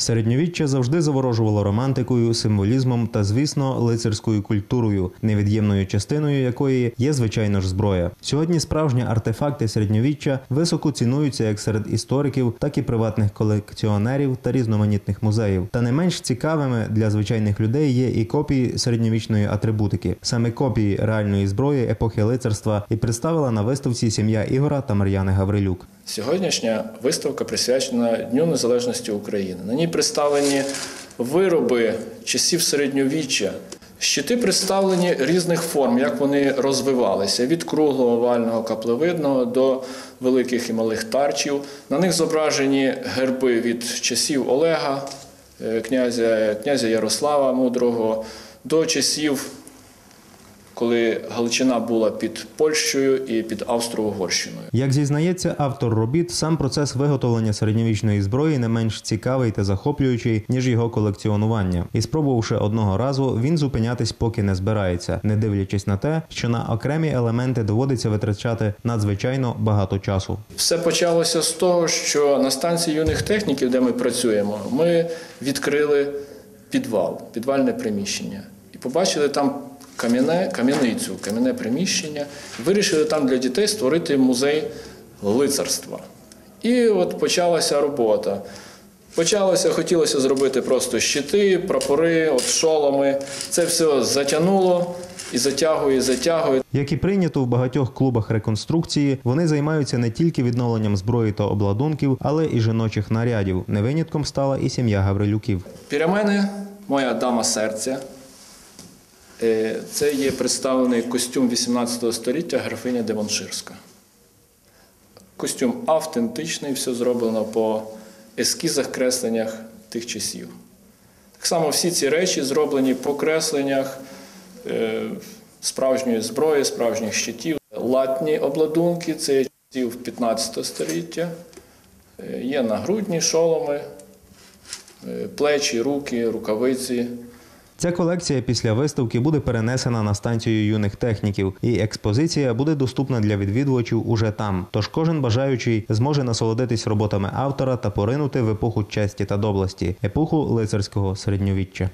Середньовіччя завжди заворожувало романтикою, символізмом та, звісно, лицарською культурою, невід'ємною частиною якої є звичайно ж зброя. Сьогодні справжні артефакти середньовіччя високо цінуються як серед істориків, так і приватних колекціонерів та різноманітних музеїв. Та не менш цікавими для звичайних людей є і копії середньовічної атрибутики. Саме копії реальної зброї епохи лицарства і представила на виставці сім'я Ігора та Мар'яни Гаврилюк. Сьогоднішня виставка присвячена Дню Незалежності України. На ній представлені вироби часів середньовіччя. Щити представлені різних форм, як вони розвивалися від круглого овального каплевидного до великих і малих тарчів. На них зображені герби від часів Олега, е, князя, князя Ярослава Мудрого, до часів коли Галичина була під Польщею і під Австро-Угорщиною. Як зізнається автор робіт, сам процес виготовлення середньовічної зброї не менш цікавий та захоплюючий, ніж його колекціонування. І спробувавши одного разу, він зупинятись поки не збирається, не дивлячись на те, що на окремі елементи доводиться витрачати надзвичайно багато часу. Все почалося з того, що на станції юних техніків, де ми працюємо, ми відкрили підвал, підвальне приміщення, і побачили там кам'яне, кам'яницю, кам'яне приміщення. Вирішили там для дітей створити музей лицарства. І от почалася робота. Почалося, хотілося зробити просто щити, прапори, от шоломи. Це все затягнуло і затягує, і затягує. Як і прийнято в багатьох клубах реконструкції, вони займаються не тільки відновленням зброї та обладунків, але і жіночих нарядів. Не винятком стала і сім'я Гаврилюків. Біля мене моя дама серця. Е, Це є представлений костюм 18 століття графиня Девонширська. Костюм автентичний, все зроблено по ескізах, кресленнях тих часів. Так само всі ці речі зроблені по кресленнях е, справжньої зброї, справжніх щитів. Латні обладунки це є часів 15 століття. Е, Є нагрудні шоломи, плечі, руки, рукавиці. Ця колекція після виставки буде перенесена на станцію юних техніків, і експозиція буде доступна для відвідувачів уже там. Тож кожен бажаючий зможе насолодитись роботами автора та поринути в епоху честі та доблесті, епоху лицарського середньовіччя.